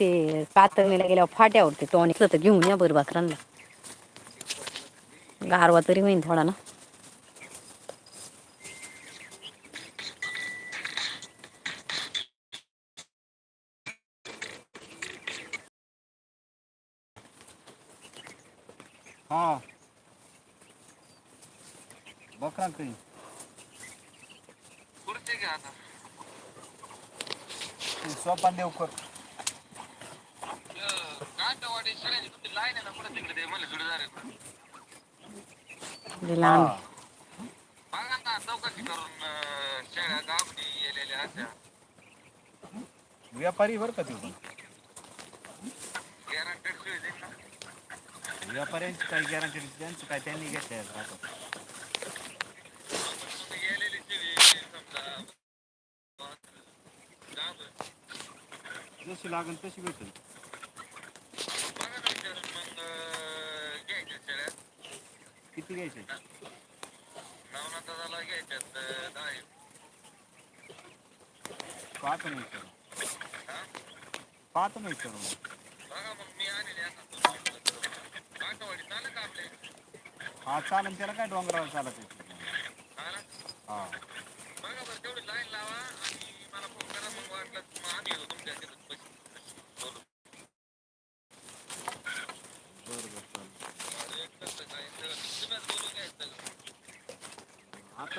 ते कातरणीला गेल्यावर फाट्यावरती टॉनिक तर घेऊन या बरं बाकरांना. गारवा तरी होईन थोडा ना. हा. बकरा काही पुढचे घ्या आता. सोपान देव सगळ्यांची तुमची लाईन आहे ना पुढे तिकडे ते मला जुडदार आहे लय लहान हा. बघा ना चौकशी करून अं, शेळ्या गावठी गेलेल्या अशा व्यापारी बरं का ते गॅरंटेड देईन ना व्यापाऱ्यांची काही गॅरंटी त्यांचं काय त्यांनी घेतल्या राहतात तुम्ही गेलेली शेळी समजा जशी लागेल तशी भेटेल. किती घ्यायचे नवनाथ दादाला घ्यायच्यात अं, दहा एक. पाहतो ना विचारून पाहतो ना विचारून बघा मग मी आलेले आता कांटवाडी चालेल का आपले हा चालेल त्याला काय डोंगरावर चालत आहे.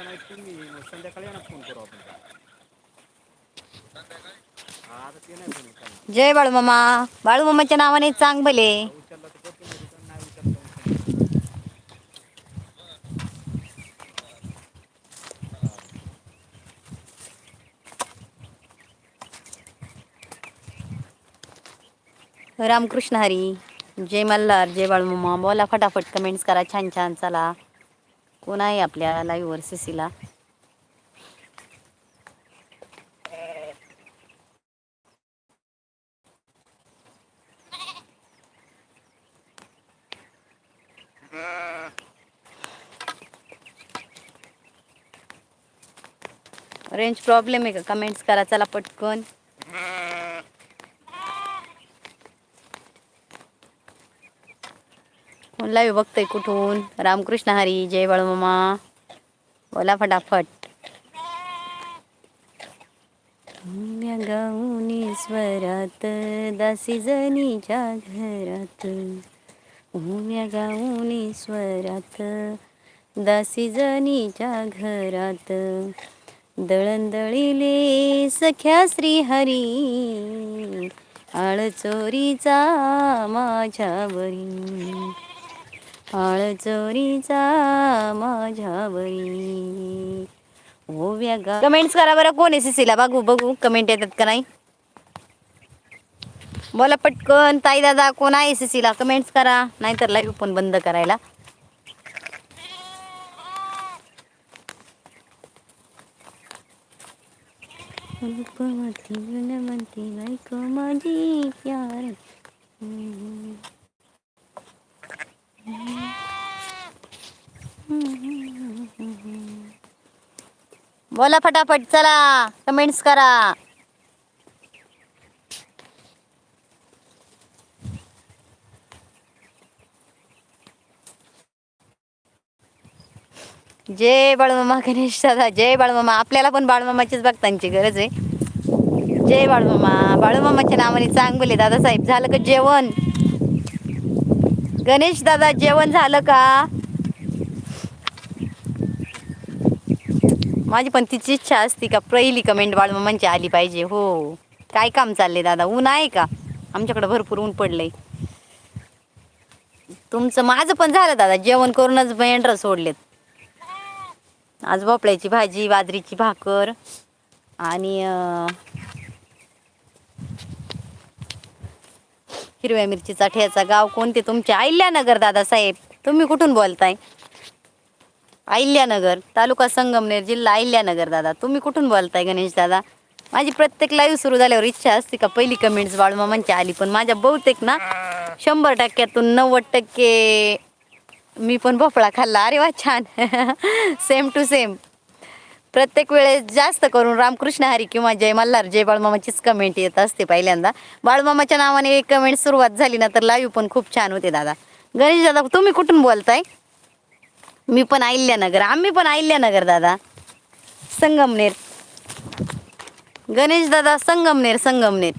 आता नाही तुम्ही मग संध्याकाळी या ना फोन करू आपण. हा आता ते नाही फोन जय बाळूमामा बाळूमामाच्या नावाने चांग भले. उचलला तर करतो मी return, नाही उचलला तर उचलला. रामकृष्ण हरी. जय मल्हार जय बाळूमामा बोला फटाफट कमेंट्स करा छान छान चला. कोण आहे आपल्या लाईव्हवर सिसीला? रेंज प्रॉब्लेम आहे का? कमेंट्स करा चला पटकन. कोण लाईव्ह आहे कुठून? रामकृष्ण हरी जय बाळूमामा बोला फटाफट. गाऊनी स्वरात दासी जनीच्या घरात उम्या गाऊनी स्वरात दासी जनीच्या घरात दळण सख्या श्री हरी आळ चोरीचा माझ्यावरी. आळ चोरीचा माझ्यावरी. ओव्या गा कमेंट्स करा बरं कोण आहे सिसीला बघू बघू. कमेंट येतात का नाही? बोला पटकन. ताई दादा कोण आहे सिसीला कमेंट्स करा. नाहीतर लाईव्ह पण बंद करायला. माझी प्यार बोला फटाफट चला. कमेंट्स करा. जय बाळमामा गणेश दादा जय बाळमामा. आपल्याला पण बाळमामाचीच भक्तांची गरज आहे. जय बाळूमामा. बाळूमामाच्या नावाने चांगले दादासाहेब झालं का जेवण? गणेश दादा जेवण झालं का? माझी पण तिची इच्छा असती का पहिली कमेंट म्हणजे आली पाहिजे हो. काय काम चाललंय दादा ऊन आहे का? आमच्याकडे भरपूर ऊन पडलंय. तुमचं माझं पण झालं दादा जेवण करूनच मेंढरं सोडलेत. आज भोपळ्याची भाजी बाजरीची भाकर आणि हिरव्या मिरचीचा ठेचा. गाव कोणते? तुमचे दादा दादासाहेब तुम्ही कुठून बोलताय? अहिल्यानगर तालुका संगमनेर जिल्हा अहिल्यानगर दादा. तुम्ही कुठून बोलताय गणेश दादा? माझी प्रत्येक लाईव्ह सुरू झाल्यावर इच्छा असते का पहिली कमेंट्स म्हणजे बाळूमामांची आली. पण माझ्या बहुतेक ना शंभर टक्क्यातून नव्वद टक्के मी पण भोपळा खाल्ला. अरे वा छान. सेम टू सेम प्रत्येक वेळेस जास्त करून रामकृष्ण हरी किंवा जय मल्हार जय बाळमामाचीच कमेंट येत असते पहिल्यांदा. बाळमामाच्या नावाने एक कमेंट सुरुवात झाली ना तर लाईव्ह पण खूप छान होते दादा. गणेश दादा तुम्ही कुठून बोलताय? मी पण अहिल्यानगर आम्ही पण अहिल्यानगर दादा. संगमनेर. गणेश दादा संगमनेर संगमनेर.